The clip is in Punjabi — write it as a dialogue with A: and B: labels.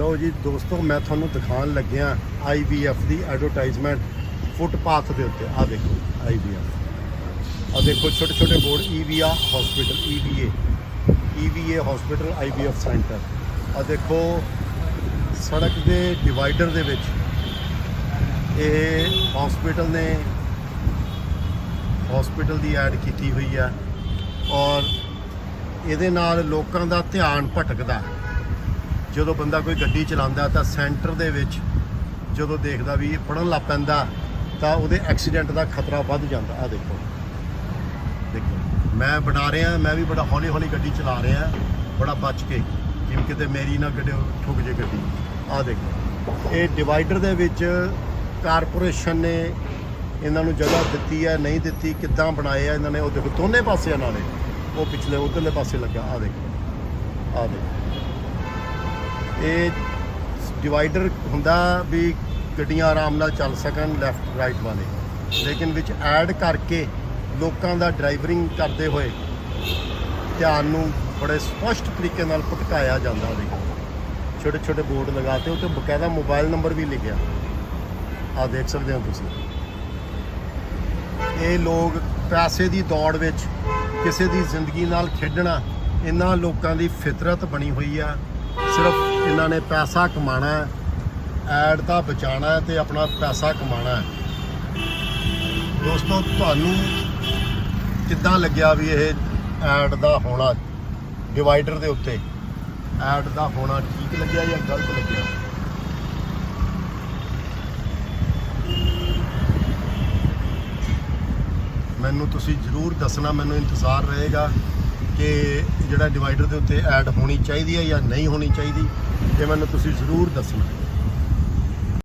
A: ਲਓ ਜੀ ਦੋਸਤੋ, ਮੈਂ ਤੁਹਾਨੂੰ ਦਿਖਾਉਣ ਲੱਗਿਆ IVF ਦੀ ਐਡਵਰਟਾਈਜ਼ਮੈਂਟ ਫੁੱਟਪਾਥ ਦੇ ਉੱਤੇ। ਆ ਦੇਖੋ IVF ਆ ਦੇਖੋ ਛੋਟੇ ਛੋਟੇ board EVA hospital EVA EVA hospital IVF centre ਆ ਦੇਖੋ, ਸੜਕ ਦੇ ਡਿਵਾਈਡਰ ਦੇ ਵਿੱਚ ਇਹ ਹਸਪੀਟਲ ਨੇ ਹਸਪੀਟਲ ਦੀ ਐਡ ਕੀਤੀ ਹੋਈ ਆ ਔਰ ਇਹਦੇ ਨਾਲ ਲੋਕਾਂ ਦਾ ਧਿਆਨ ਭਟਕਦਾ ਜਦੋਂ ਬੰਦਾ ਕੋਈ ਗੱਡੀ ਚਲਾਉਂਦਾ ਤਾਂ ਸੈਂਟਰ ਦੇ ਵਿੱਚ ਜਦੋਂ ਦੇਖਦਾ ਵੀ ਇਹ ਪੜਨ ਲੱਗ ਪੈਂਦਾ, ਤਾਂ ਉਹਦੇ ਐਕਸੀਡੈਂਟ ਦਾ ਖਤਰਾ ਵੱਧ ਜਾਂਦਾ। ਆ ਦੇਖੋ। ਦੇਖੋ, ਮੈਂ ਬਣਾ ਰਿਹਾ, ਮੈਂ ਵੀ ਬੜਾ ਹੌਲੀ ਹੌਲੀ ਗੱਡੀ ਚਲਾ ਰਿਹਾ, ਬੜਾ ਬਚ ਕੇ। ਜਿਵੇਂ ਕਿਤੇ ਮੇਰੀ ਨਾ ਗੱਡੀ ਠੁੱਕ ਜੇ ਗੱਡੀ। ਆ ਦੇਖੋ। ਇਹ ਡਿਵਾਈਡਰ ਦੇ ਵਿੱਚ ਕਾਰਪੋਰੇਸ਼ਨ ਨੇ ਇਹਨਾਂ ਨੂੰ ਜਗ੍ਹਾ ਦਿੱਤੀ ਹੈ, ਨਹੀਂ ਦਿੱਤੀ, ਕਿੱਦਾਂ ਬਣਾਏ ਆ, ਇਹਨਾਂ ਨੇ ਉਹ ਦੇਖੋ, ਦੋਨੇ ਪਾਸੇ ਨਾਲੇ ਉਹ ਪਿਛਲੇ ਉਧਰਲੇ ਪਾਸੇ ਲੱਗਾ। ਆ ਦੇਖੋ। ਆ ਦੇਖੋ। ਇਹ ਡਿਵਾਈਡਰ ਹੁੰਦਾ ਵੀ ਗੱਡੀਆਂ ਆਰਾਮ ਨਾਲ ਚੱਲ ਸਕਣ ਲੈਫਟ ਰਾਈਟ ਵਾਲੇ। ਲੇਕਿਨ ਵਿੱਚ ਐਡ ਕਰਕੇ ਲੋਕਾਂ ਦਾ ਡਰਾਈਵਰਿੰਗ ਕਰਦੇ ਹੋਏ ਧਿਆਨ ਨੂੰ ਬੜੇ ਸਪਸ਼ਟ ਤਰੀਕੇ ਨਾਲ ਭਟਕਾਇਆ ਜਾਂਦਾ ਉਹਦੇ ਛੋਟੇ ਛੋਟੇ ਬੋਰਡ ਲਗਾਤੇ ਉੱਤੇ ਬਕਾਇਦਾ ਮੋਬਾਈਲ ਨੰਬਰ ਵੀ ਲਿਖਿਆ। ਆ ਦੇਖ ਸਕਦੇ ਹੋ ਤੁਸੀਂ। ਇਹ ਲੋਕ ਪੈਸੇ ਦੀ ਦੌੜ ਵਿੱਚ ਕਿਸੇ ਦੀ ਜ਼ਿੰਦਗੀ ਨਾਲ ਖੇਡਣਾ, ਇਹਨਾਂ ਲੋਕਾਂ ਦੀ ਫਿਤਰਤ ਬਣੀ ਹੋਈ ਆ। ਸਿਰਫ ਇਹਨਾਂ ਨੇ ਪੈਸਾ ਕਮਾਣਾ ਐਡ ਤਾਂ ਬਚਾਣਾ ਹੈ ਤੇ ਆਪਣਾ ਪੈਸਾ ਕਮਾਣਾ ਦੋਸਤੋ, ਤੁਹਾਨੂੰ ਕਿੱਦਾਂ ਲੱਗਿਆ ਵੀ ਇਹ ਐਡ ਦਾ ਹੋਣਾ, ਡਿਵਾਈਡਰ ਦੇ ਉੱਤੇ? ਐਡ ਦਾ ਹੋਣਾ ਠੀਕ ਲੱਗਿਆ ਜਾਂ ਗਲਤ ਲੱਗਿਆ? ਮੈਨੂੰ ਤੁਸੀਂ ਜ਼ਰੂਰ ਦੱਸਣਾ, ਮੈਨੂੰ ਇੰਤਜ਼ਾਰ ਰਹੇਗਾ। ਕਿ ਜਿਹੜਾ ਡਿਵਾਈਡਰ ਦੇ ਉੱਤੇ ਐਡ ਹੋਣੀ ਚਾਹੀਦੀ ਹੈ ਜਾਂ ਨਹੀਂ ਹੋਣੀ ਚਾਹੀਦੀ, ਇਹ ਮੈਨੂੰ ਤੁਸੀਂ ਜ਼ਰੂਰ ਦੱਸਣਾ।